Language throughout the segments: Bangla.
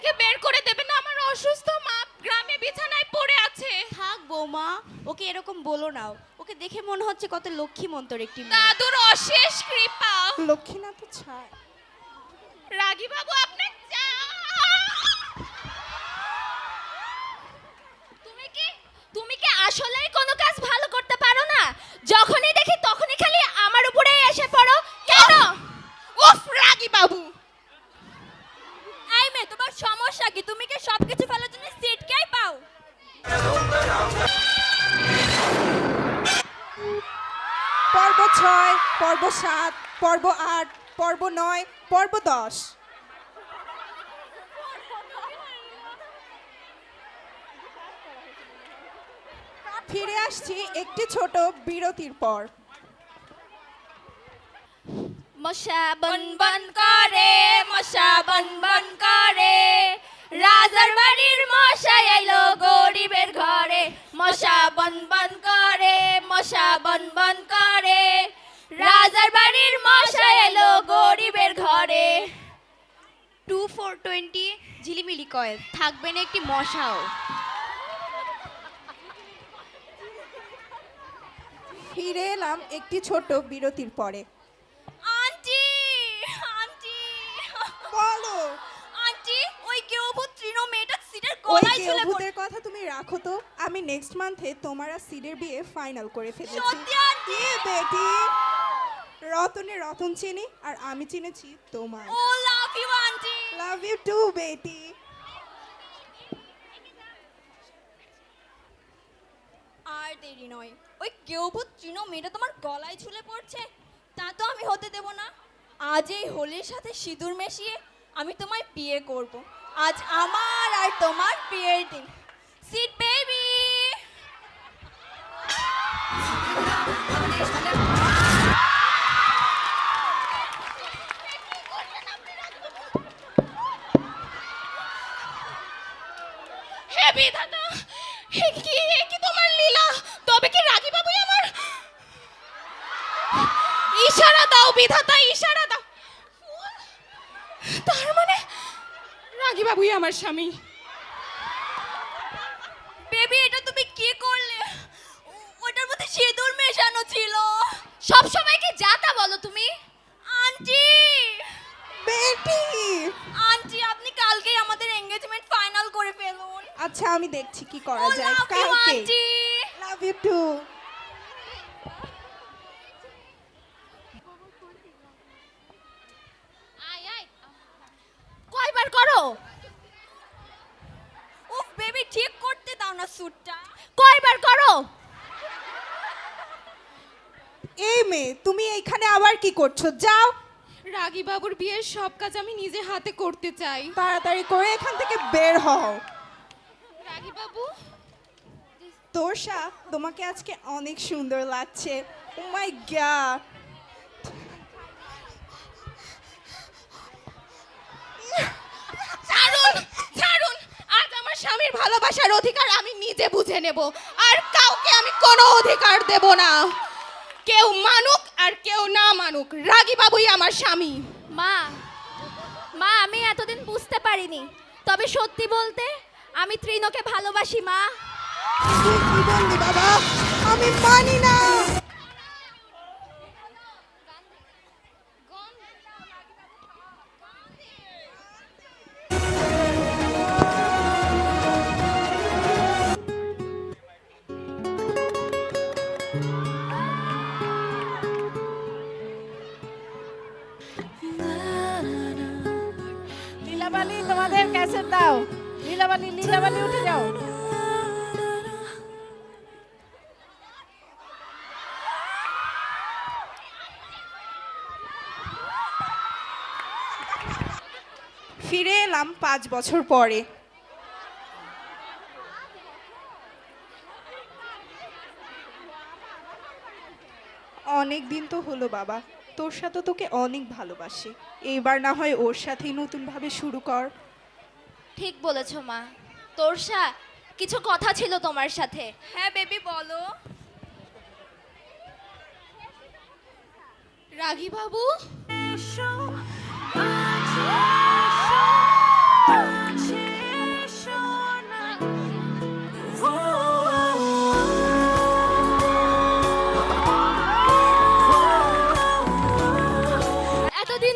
থেকে বের করে দেবে না আমার অসুস্থ মা গ্রামে বিছানায় পড়ে আছে। থাক বৌমা ওকে এরকম বলো না। ওকে দেখে মনে হচ্ছে কত লক্ষ্মী মন্তর একটি দাদুর অশেষ কৃপা। লক্ষ্মী না তো ছায় রাগি বাবু আপনি তুমি কি তুমি কি আসলেই কোনো কাজ ভালো ছয়, পর্ব সাত, পর্ব আট, পর্ব নয়, পর্ব দশ। ফিরে আসছি একটি ছোট বিরতির পর। মশা বন বন করে, মশা বন বন করে। রাজার বাড়ির মশা এলো গরিবের ঘরে। মশা বন বন করে, মশা বন বন করে। টু ফোর টোয়েন্টি ঝিলিমিলি কয়েল। থাকবে না একটি মশাও। ফিরে এলাম একটি ছোট বিরতির পরে। Aunty aunty. বলো। আন্টি ওই কেউ তৃণ মেয়েটা সিটের ওই গলায় ঝুলে পড়ে- কেউভূতের কথা তুমি রাখো তো। আমি নেক্সট মান্থে তোমার আর সিডের বিয়ে ফাইনাল করে ফেলেছি। সত্যি আন্টি? এ বেটি? রতনে রতন চিনি আর আমি চিনেছি তোমার। ও লাভ ইউ টু বেটি আর দেরি নয়। ওই কেউ তৃণ মেয়েটা তোমার গলায় ঝুলে পড়ছে, তা তো আমি হতে দেব না। আজ এই হোলির সাথে সিঁদুর মিশিয়ে আমি তোমায় বিয়ে করব। আজ আমার আর তোমার বিয়ের দিন। সিট বেবি বিধাতা হে কি কি তোমার লীলা? তবে কি রাগী বাবুই আমার? ইশারা দাও, বিধাতা, ইশারা দাও। তার মানে রাগী বাবুই আমার স্বামী। বেবি, এটা তুমি কি করলে? ওটার মধ্যে সিঁদুর মেশানো ছিল। সব সময় কি যাতা বলো তুমি আন্টি বেটি আন্টি আপনি কালকেই আমাদের এঙ্গেজমেন্ট ফাইনাল করে ফেলুন আচ্ছা আমি দেখছি কি করা যায়। Love you love you too আয় আয়। কয়বার করো? উফ বেবি ঠিক করতে দাও না স্যুটটা কয়বার করো? এই মেয়ে তুমি এইখানে আবার কি করছ? যাও। রাগী বাবুর বিয়ের সব কাজ আমি নিজে হাতে করতে চাই। তাড়াতাড়ি করে এখান থেকে বের হও। তোষা তোমাকে আজকে অনেক সুন্দর লাগছে। ও মাই গড ছাড়ুন ছাড়ুন আজ আমার স্বামীর ভালোবাসার অধিকার আমি নিজে বুঝে নেব। আর কাউকে আমি কোনো অধিকার দেব না। কেউ মানুক আর কেউ না মানুক রাগী বাবুই আমার স্বামী। মা মা আমি এতদিন বুঝতে পারিনি। তবে সত্যি বলতে আমি তৃণকে ভালোবাসি মা। আমি মানি না। লীলাবালি তোমাদের ক্যাসেট দাও। লীলাবালি লীলাবালি উঠে যাও। ফিরে এলাম পাঁচ বছর পরে। অনেক দিন তো হলো বাবা তোর সাথে তোকে অনেক ভালোবাসি। এইবার না হয় ওর সাথেই নতুনভাবে শুরু কর। ঠিক বলেছ মা। তোরসা কিছু কথা ছিল তোমার সাথে। হ্যাঁ বেবি বলো। রাগী বাবু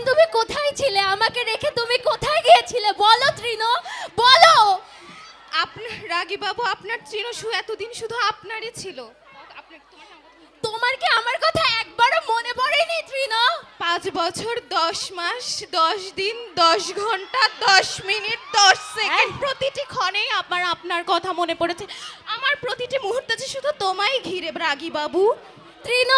তুমি কোথায় ছিলে? আমাকে রেখে তুমি কোথায় গিয়েছিলে? বলো তৃণ বলো! আপনার রাগী বাবু আপনার তৃণ শু এতদিন শুধু আপনারই ছিল। তোমার কি আমার কথা একবারও মনে পড়েনি তৃণ? পাঁচ বছর দশ মাস দশ দিন দশ ঘণ্টা দশ মিনিট দশ সেকেন্ড হ্যাঁ। প্রতিটি ক্ষণেই আমার আপনার কথা মনে পড়েছে। আমার প্রতিটি মুহূর্তে যে শুধু তোমায় ঘিরে রাগী বাবু। তৃণ!